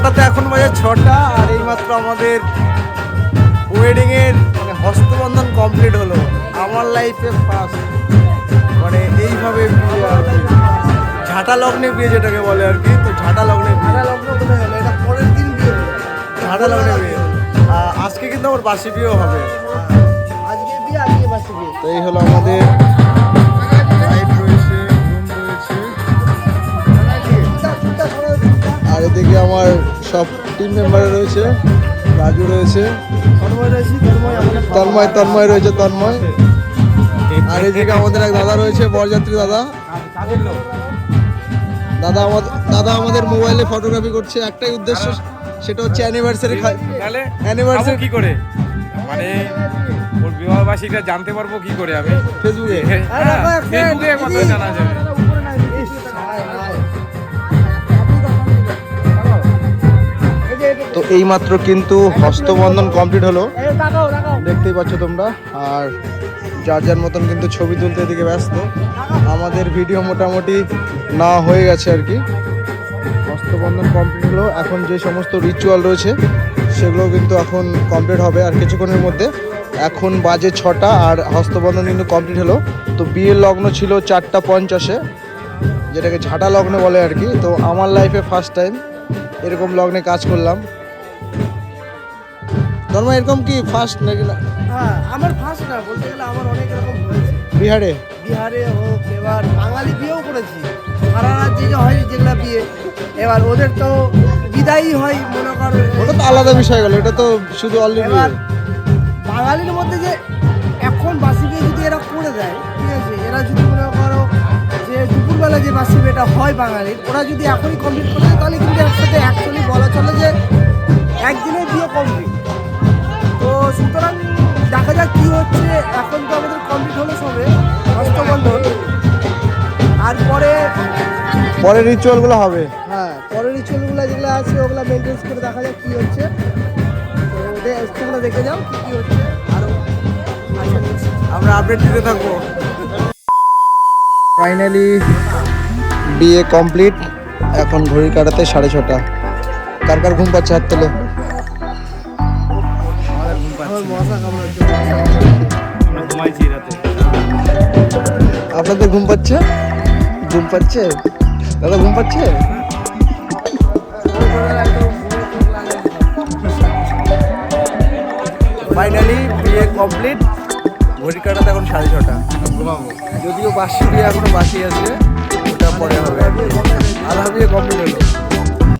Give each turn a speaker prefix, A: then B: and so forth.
A: কাটাতে এখন বাজে ছটা আর এইমাত্র আমাদের ওয়েডিং এর মানে হস্তবন্ধন কমপ্লিট হলো। আমার লাইফে ফার্স্ট মানে এইভাবে। ঝাঁটা লগ্নে বিয়ে যেটাকে বলে আর কি তো ঝাঁটা লগ্নে ঝাঁটা লগ্ন কোথায় হলো এটা পরের দিন বিয়ে ঝাঁটা লগ্নে বিয়ে। আজকে কিন্তু আমার বাসি বিয়েও হবে।
B: আজকে বিয়ে আজকে বাসি বিয়ে।
A: তো এই হলো আমাদের এদিকে আমার সব টিম মেম্বার রয়েছে রাজু রয়েছে
B: তন্ময় তন্ময় আমাদের
A: তন্ময় তন্ময় রয়েছে তন্ময়। আর এদিকে আমাদের এক দাদা রয়েছে বরযাত্রী দাদা। দাদা আমাদের দাদা আমাদের মোবাইলে ফটোগ্রাফি করছে একটাই উদ্দেশ্য সেটা হচ্ছে অ্যানিভার্সারি
C: অ্যানিভার্সারি কি করে? মানে ওর বিবাহ বার্ষিকটা জানতে পারব কি করে আমি?
A: ফেসবুকে
C: হ্যাঁ, ফেসবুকে জানা যাবে।
A: এইমাত্র কিন্তু হস্তবন্ধন কমপ্লিট হলো। দেখতেই পাচ্ছ তোমরা। আর যার যার মতন কিন্তু ছবি তুলতে এদিকে ব্যস্ত। আমাদের ভিডিও মোটামুটি না হয়ে গেছে আর কি। হস্তবন্ধন কমপ্লিট হলো। এখন যে সমস্ত রিচুয়াল রয়েছে সেগুলো কিন্তু এখন কমপ্লিট হবে। আর কিছুক্ষণের মধ্যে এখন বাজে ছটা আর হস্তবন্ধন কিন্তু কমপ্লিট হলো। তো বিয়ের লগ্ন ছিল চারটা পঞ্চাশে যেটাকে ঝাঁটা লগ্ন বলে আর কি। তো আমার লাইফে ফার্স্ট টাইম এরকম লগ্নে কাজ করলাম। ধর্ম এরকম কি ফার্স্ট নাকি না?
B: হ্যাঁ আমার ফার্স্ট না বলতে গেলে আমার অনেক রকম হয়েছে।
A: বিহারে?
B: বিহারে হোক এবার বাঙালি বিয়েও করেছি। সারা রাত যে হয় যেগুলা বিয়ে এবার ওদের তো বিদায়ী হয় মনে করো।
A: ওটা তো আলাদা বিষয় গেল এটা তো শুধু অলরেডি
B: এবার বাঙালির মধ্যে যে এখন বাসি বিয়ে যদি এরা করে দেয় ঠিক আছে এরা যদি মনে করো যে দুপুরবেলা যে বাসি বিয়েটা হয় বাঙালির ওরা যদি এখনই কমপ্লিট করে দেয় তাহলে কিন্তু একসাথে অ্যাকচুয়ালি বলা চলে যে একদিনে বিয়ে কমপ্লিট সুতরাং দেখা যাক কী হচ্ছে। এখন তো আমাদের কমপ্লিট হলো সবে। হস্তবন্ধন আর পরে
A: পরে রিচুয়ালগুলো হবে।
B: হ্যাঁ পরের রিচুয়ালগুলো যেগুলো আছে ওগুলো মেনটেন্স করে দেখা যাক কী হচ্ছে। তোমরা দেখে যাও কী কী হচ্ছে। আরও
A: আমরা আপডেট দিতে থাকব। ফাইনালি বিয়ে কমপ্লিট এখন ঘড়ি কাটাতে সাড়ে ছটা। কার কার ঘুম পাচ্ছে হাত তোলে? আপনাদের ঘুম পাচ্ছে? ঘুম পাচ্ছে? দাদা ঘুম পাচ্ছে? ফাইনালি বিয়ে কমপ্লিট ঘড়ি কাটাতে এখন সাড়ে ছটা। ঘুমাবো। যদিও বাসি বিয়ে এখনও বাকি আছে ওটা পরে হবে। আধা বিয়ে কমপ্লিট হলো।